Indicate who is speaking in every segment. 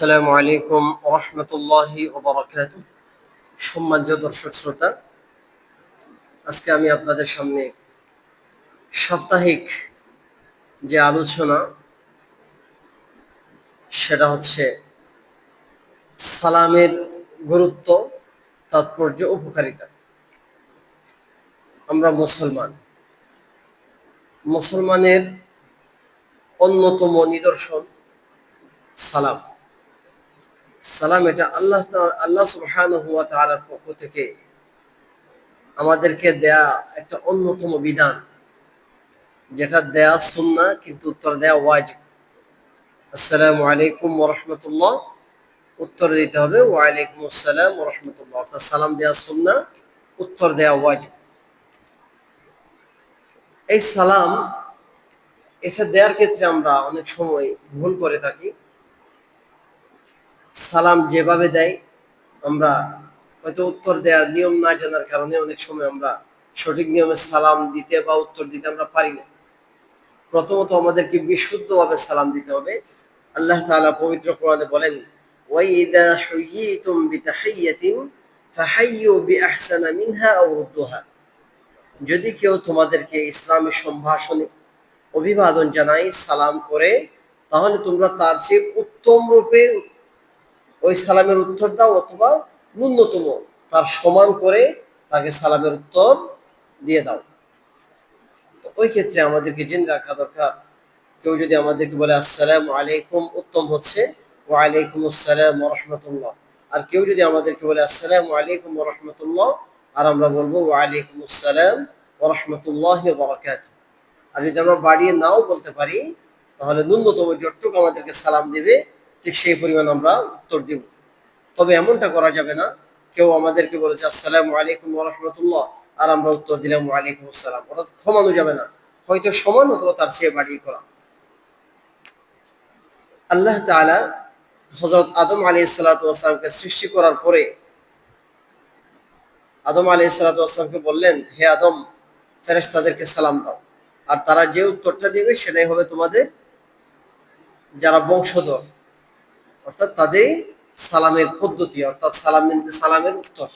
Speaker 1: আসসালামু আলাইকুম রহমতুল্লাহি ওবরাকাত সম্মানিত দর্শক শ্রোতা, আজকে আমি আপনাদের সামনে সাপ্তাহিক যে আলোচনা, সেটা হচ্ছে সালামের গুরুত্ব, তাৎপর্য, উপকারিতা। আমরা মুসলমান। মুসলমানের অন্যতম নিদর্শন সালাম। সালাম, এটা আল্লাহ আল্লাহ সুবহানাহু ওয়া তাআলার পক্ষ থেকে আমাদেরকে দেয়া একটা অন্যতম বিধান, যেটা দেয়া সুন্না কিন্তু উত্তর দেয়া ওয়াজিব। আসসালামু আলাইকুম রাহমাতুল্লাহ। উত্তর দিতে হবে ওয়া আলাইকুম আসসালাম রাহমাতুল্লাহ, অর্থাৎ সালাম দেয়া সুন্না উত্তর দেয়া ওয়াজিব। এই সালাম, এটা দেওয়ার ক্ষেত্রে আমরা অনেক সময় ভুল করে থাকি। সালাম যেভাবে দেয়, আমরা হয়তো উত্তর দেওয়ার নিয়ম না জানার কারণে অনেক সময় আমরা সঠিক নিয়মে সালাম দিতে বা উত্তর দিতে আমরা পারি না। প্রথমত আমাদেরকে বিশুদ্ধভাবে সালাম দিতে হবে। আল্লাহ তাআলা পবিত্র কোরআনে বলেন যদি কেউ তোমাদেরকে ইসলামী সম্ভাষণে অভিবাদন জানাই সালাম করে, তাহলে তোমরা তার চেয়ে উত্তম রূপে ওই সালামের উত্তর দাও অথবা ন্যূনতম তার সমান করে তাকে সালামের উত্তর দিয়ে দাও। তো ওই ক্ষেত্রে আমাদেরকে জেনে রাখা দরকার। কেউ যদি আমাদেরকে বলে, আসসালাম আলাইকুম, উত্তম হচ্ছে, ওয়ালাইকুম আসসালাম রহমতুল্লাহ আর কেউ যদি আমাদেরকে বলে, আসসালাম আলাইকুম রহমতুল্লাহ আর আমরা বলব, ওয়ালাইকুম আসসালাম রহমতুল্লাহ বরকাত আর যদি আমরা বাড়িয়ে নাও বলতে পারি, তাহলে ন্যূনতম যতটুকু আমাদেরকে সালাম দিবে ঠিক সেই পরিমাণ আমরা উত্তর দিব। তবে এমনটা করা যাবে না, কেউ আমাদেরকে বলেছে, আসসালামু আলাইকুম রহমতুল্লাহ। আর আমরা উত্তর দিলাম ওয়ালাইকুম আসসালাম। ওটা ক্ষমানো যাবে না। হয়তো সমান অথবা তার চেয়ে বাড়িয়ে করা। আল্লাহ তাআলা হজরত আদম আলী সালাতামকে সৃষ্টি করার পরে আদম আলী সালাতামকে বললেন, হে আদম ফেরেস তাদেরকে সালাম দাও। আর তারা যে উত্তরটা দিবে সেটাই হবে তোমাদের যারা বংশধর। অর্থাৎ তাদের সালামের পদ্ধতি, অর্থাৎ সালাম সালামের উত্তর।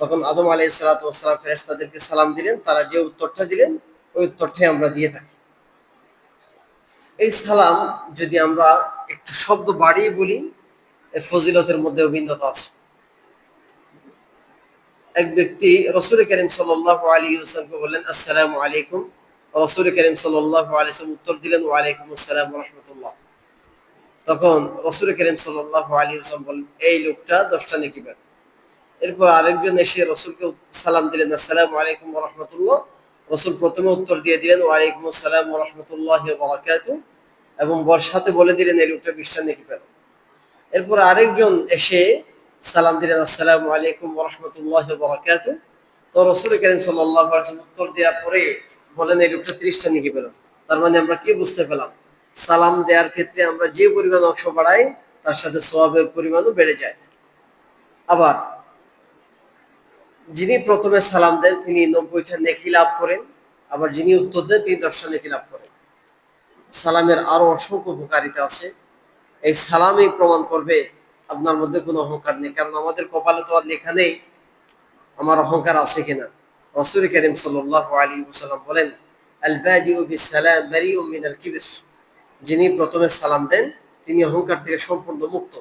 Speaker 1: তখন আদম আলাই সালাতাম ফেরেশতাদেরকে সালাম দিলেন, তারা যে উত্তরটা দিলেন, ওই উত্তরটাই আমরা দিয়ে থাকি। এই সালাম যদি আমরা একটু শব্দ বাড়িয়ে বলি ফজিলতের মধ্যে ভিন্নতা আছে। এক ব্যক্তি রসুল করিম সাল্লাহ আলী হোসেনকে বললেন, আসসালামু আলাইকুম। রসুল করিম সাল্লাহ আলিয়াম উত্তর দিলেন, ওয়ালাইকুম আসসালাম রহমতুল্লাহ। তখন রসুল করিম সাল্লাহ আলী হোসেন বললেন এই লোকটা দশটা নেকি পাবে এরপর আরেকজন এসে রসুলকে সালাম দিলেন, আসসালামু আলাইকুম রহমতুল্লাহ। রসুল প্রথমে উত্তর দিয়ে দিলেন, ওয়ালাইকুম আসসালাম রহমতুল্লাহ এবং বর সাথে বলে দিলেন, এই লোকটা বিশটা নেকি পাবে এরপর আরেকজন এসে সালাম দিলেন, আসসালামু আলাইকুম রহমতুল্লাহ বরাকাত। তো রসুল করিম সাল্লাহ উত্তর দেওয়ার পরে বলেন, এই লোকটা ত্রিশটা নেকি পেল তার মানে আমরা কি বুঝতে পেলাম? সালাম দেওয়ার ক্ষেত্রে আমরা যে পরিমাণ অংশ বাড়াই, তার সাথে সোয়াবের পরিমাণও বেড়ে যায়। আবার, যিনি প্রথমে সালাম দেন, তিনি নব্বইটা নেকি লাভ করেন, আবার যিনি উত্তর দেন, তিনি দশটা নেকি লাভ করেন। সালামের আরও অসংখ্য উপকারিতা আছে। এই সালামই প্রমাণ করবে আপনার মধ্যে কোনো অহংকার নেই, কারণ আমাদের কপালে তো আর লেখা নেই আমার অহংকার আছে কিনা। রসুল করিম সাল্লাহ আলী সাল্লাম বলেন আল বাদিউ বিসালাম বারিউ মিনাল কিবির। যিনি প্রথমে সালাম দেন, তিনি অহংকার থেকে সম্পূর্ণ মুক্ত।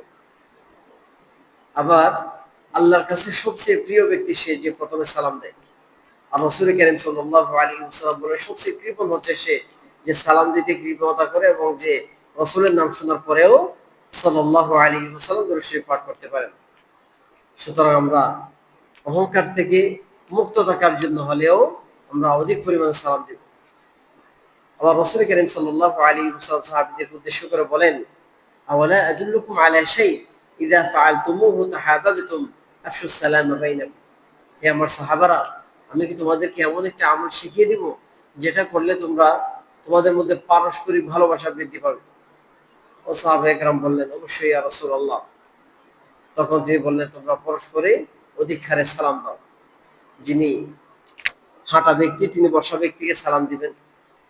Speaker 1: আবার আল্লাহর কাছে সবচেয়ে প্রিয় ব্যক্তি সে যে প্রথমে সালাম দেয়। আর রসুল করিম সাল্লাহ আলী সাল্লাম বলে সবচেয়ে কৃপণ হচ্ছে সে যে সালাম দিতে কৃপণতা করে এবং যে রসুলের নাম শোনার পরেও সাল্লাহ আলী শরীফ পাঠ করতে পারেন। সুতরাং আমরা অহংকার থেকে মুক্ত থাকার জন্য হলেও আমরা অধিক পরিমাণে সালাম দিব। আবার রসুল করিম সাল্লাহ আলী সাল্লাম সাহাবিদের উদ্দেশ্য করে বলেন, আওয়ালা আদুল্লুকুম আলা শাই ইদা ফাআলতুমুহু তাহাবাবতুম আফশু সালাম বাইনাকুম। হে আমার সাহাবারা, আমি কি তোমাদেরকে এমন একটা আমল শিখিয়ে দিব, যেটা করলে তোমরা তোমাদের মধ্যে পারস্পরিক ভালোবাসা বৃদ্ধি পাবে? ও সাহাবা একরাম বললেন, অবশ্যই ইয়া রাসূলুল্লাহ। তখন তিনি বললেন, তোমরা পরস্পরে অধিক হারে সালাম দাও। যিনি হাঁটা ব্যক্তি, তিনি বসা ব্যক্তিকে সালাম দিবেন।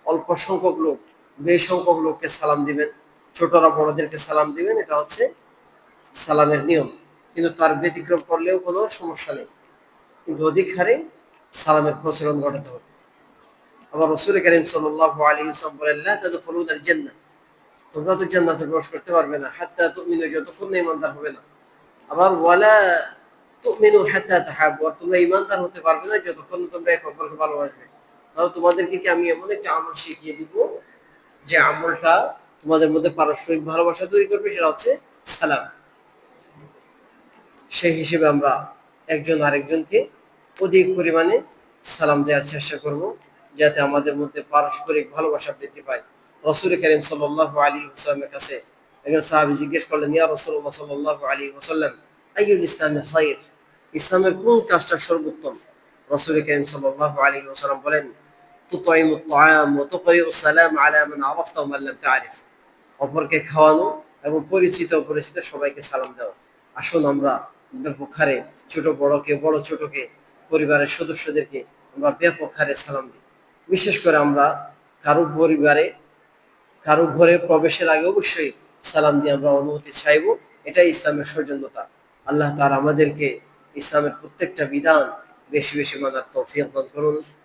Speaker 1: অল্প সংখ্যক লোক, বেসংখ্যক লোককে সালাম দিবেন, ছোটরা বড়দেরকে সালাম দিবেন, এটা হচ্ছে সালামের নিয়ম। কিন্তু তার ব্যতিক্রম করলেও কোনো সমস্যা নেই। কিন্তু অধিক হারে সালামের প্রচলন ঘটাতে হবে। আবার রসুল করিম সাল্লাহ আলী ইসলাম বলেন, লা তাদখুলুনাল জান্নাহ তোমরা তো জান্নাতে প্রবেশ করতে পারবে না। হাত্তা তুমিনু, যতক্ষণ না ইমানদার হবে না। আবার ওয়ালা তুমিনু হাত্তা তাহাব্বু আর তোমরা ইমানদার হতে পারবে না, যতক্ষণ তোমরা একে অপরকে ভালোবাসবে। তাহলে তোমাদেরকে কি আমি এমন একটা আমল শিখিয়ে দিব যে আমলটা তোমাদের মধ্যে পারস্পরিক ভালোবাসা তৈরি করবে? সেটা হচ্ছে সালাম। সেই হিসেবে আমরা একজন আরেকজনকে অধিক পরিমাণে সালাম দেওয়ার চেষ্টা করব, যাতে আমাদের মধ্যে পারস্পরিক ভালোবাসা বৃদ্ধি পায়। রসুল করিম সাল্লাহ আলী হুসালামের কাছে একজন সাহাবি জিজ্ঞেস করলেন, ইয়া রসুল্লাহ সাল্লাহ আলী ওসাল্লাম আইউল ইসলামে ইসলামের কোন কাজটা সর্বোত্তম? রসুল করিম সাল্লাহ আলী ওসালাম বলেন তুতাইম তায়াম ওতকরিউ সালাম আলা মান আরাফতা ওয়া মান তারিফ অপরকে খাওয়ানো এবং পরিচিত অপরিচিত সবাইকে সালাম দেওয়া। আসুন আমরা ব্যাপক হারে ছোট বড়কে, বড় ছোটকে, পরিবারের সদস্যদেরকে আমরা ব্যাপক হারে সালাম দিই। বিশেষ করে আমরা কারও পরিবারে, কারও ঘরে প্রবেশের আগে অবশ্যই সালাম দিয়ে আমরা অনুমতি চাইব। এটাই ইসলামের সৌজন্যতা। আল্লাহ তার আমাদেরকে ইসলামের প্রত্যেকটা বিধান বেশি বেশি মানার তৌফিক দান করুন।